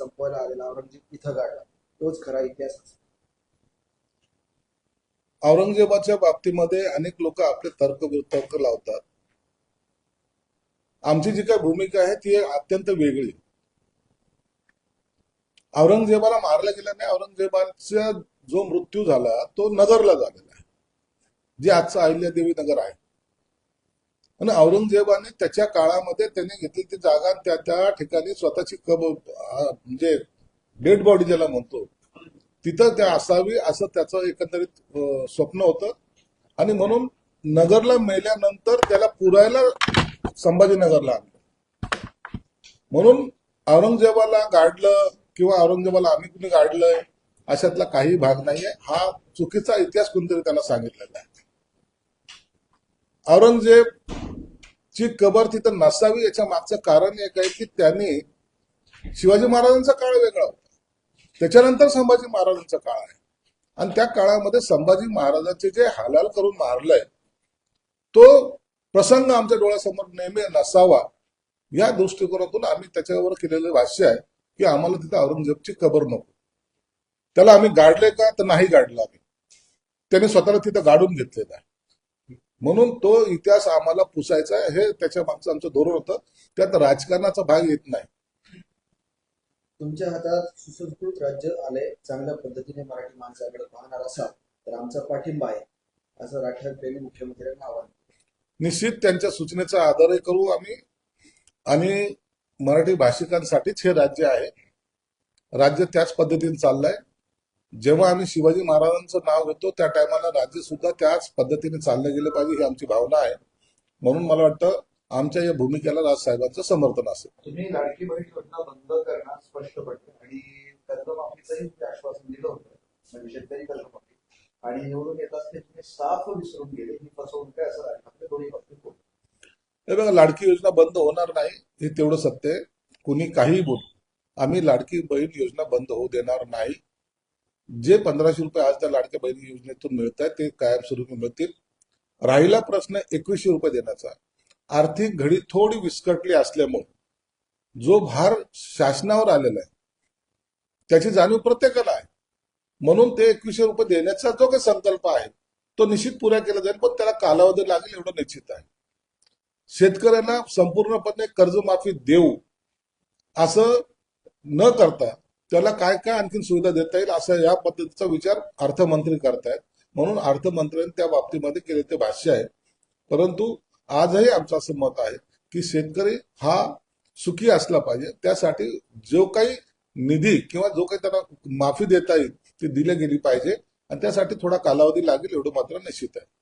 संपवायला आलेला औरंगजेब इथं गाडला तोच खरा इतिहास औरंगजेबाच्या बाबतीमध्ये अनेक लोक आपले तर्क वितर्क लावतात. आमची जी काही भूमिका आहे ती अत्यंत वेगळी. औरंगजेबाला मारलं गेल्याने नाही. औरंगजेबाचा जो मृत्यू झाला तो नगरला झालेला आहे. जे आजचं अहिल्यादेवी नगर आहे. आणि औरंगजेबाने त्याच्या काळामध्ये त्याने घेतली ती जागा त्या त्या ठिकाणी स्वतःची कब म्हणजे डेड बॉडी ज्याला म्हणतो तिथं त्या असावी असं त्याचं एकंदरीत स्वप्न होतं. आणि म्हणून नगरला मेल्यानंतर त्याला पुरायला संभाजीनगरला आणलं. म्हणून औरंगजेबाला गाडलं किंवा औरंगजेबाला आम्ही कुणी गाडलंय अशातला काही भाग नाहीये. हा चुकीचा इतिहास कोणतरी त्याला सांगितलेला आहे. औरंगजेब ची कबर तिथं नसावी याच्या मागचं कारण एक आहे की त्यांनी शिवाजी महाराजांचा काळ वेगळा होता. त्याच्यानंतर संभाजी महाराजांचा काळ आहे. आणि त्या काळामध्ये संभाजी महाराजांचे जे हालाल करून मारलंय तो प्रसंग आमच्या डोळ्यासमोर नेहमी नसावा या दृष्टिकोनातून आम्ही त्याच्यावर केलेलं भाष्य आहे की आम्हाला तिथं औरंगजेबची कबर नको. त्याला आम्ही गाडले का? तर नाही गाडलं आम्ही. त्याने स्वतःला तिथं गाडून घेतलेलं आहे. म्हणून तो इतिहास आम्हाला पुसायचा आहे. हे त्याच्या मागचं आमचं धोरण होतं. त्यात राजकारणाचा भाग येत नाही. तुमच्या हातात सुसंस्कृत राज्य आले चांगल्या पद्धतीने मराठी माणसाकडे पाहणार असाल तर आमचा पाठिंबा आहे. असं राठ्यात मुख्यमंत्र्यांना आवाहन निश्चित त्यांच्या सूचनेचा आदरही करू आम्ही. आणि मराठी भाषिकांसाठीच हे राज्य आहे. राज्य त्याच पद्धतीने चाललंय. जेव्हा आम्ही शिवाजी महाराजांचं नाव घेतो त्या टायमाला राज्य सुद्धा त्याच पद्धतीने चाललं गेलं पाहिजे ही आमची भावना आहे. म्हणून मला वाटतं आमच्या या भूमिकेला राजसाहेबांचं समर्थन असेल. तुम्ही लाडकी बहीण योजना बंद करणार स्पष्टपणे आणि कर्जमाफीचंही तुम्ही आश्वासन दिलं होतं. म्हणजे शेतकरी कर्जमाफी. आणि निवडून येत असते तुम्ही साफ विसरून गेले. ही फसवणूक आहे असं राहिलं आपल्या दोन्ही बाबतीत बोलतो. हे बघा लाडकी योजना बंद होणार नाही हे तेवढं सत्य आहे. कुणी काहीही बोल. आम्ही लाडकी बहीण योजना बंद होऊ देणार नाही. जे पंधराशे रुपये आज त्या लाडक्या बहिणी योजनेतून मिळत आहेत ते कायमस्वरूपी मिळतील. राहिला प्रश्न एकवीसशे रुपये देण्याचा. आर्थिक घडी थोडी विस्कटली असल्यामुळे जो भार शासनावर आलेला आहे त्याची जाणीव प्रत्येकाला आहे. म्हणून ते एकवीसशे रुपये देण्याचा जो काही संकल्प आहे तो निश्चित पुरा केला जाईल पण त्याला कालावधी लागेल एवढं निश्चित आहे. शेतकऱ्यांना संपूर्णपणे कर्जमाफी देऊ असं न करता त्याला काय काय आणखी सुविधा देता येईल असा या पद्धतीचा विचार अर्थमंत्री करतायत. म्हणून अर्थमंत्र्यांनी त्या बाबतीमध्ये केले ते भाष्य आहे. परंतु आजही आमचं असं मत आहे की शेतकरी हा सुखी असला पाहिजे. त्यासाठी जो काही निधी किंवा जो काही त्यांना माफी देता येईल ती दिली गेली पाहिजे. आणि त्यासाठी थोडा कालावधी लागेल एवढं मात्र निश्चित आहे.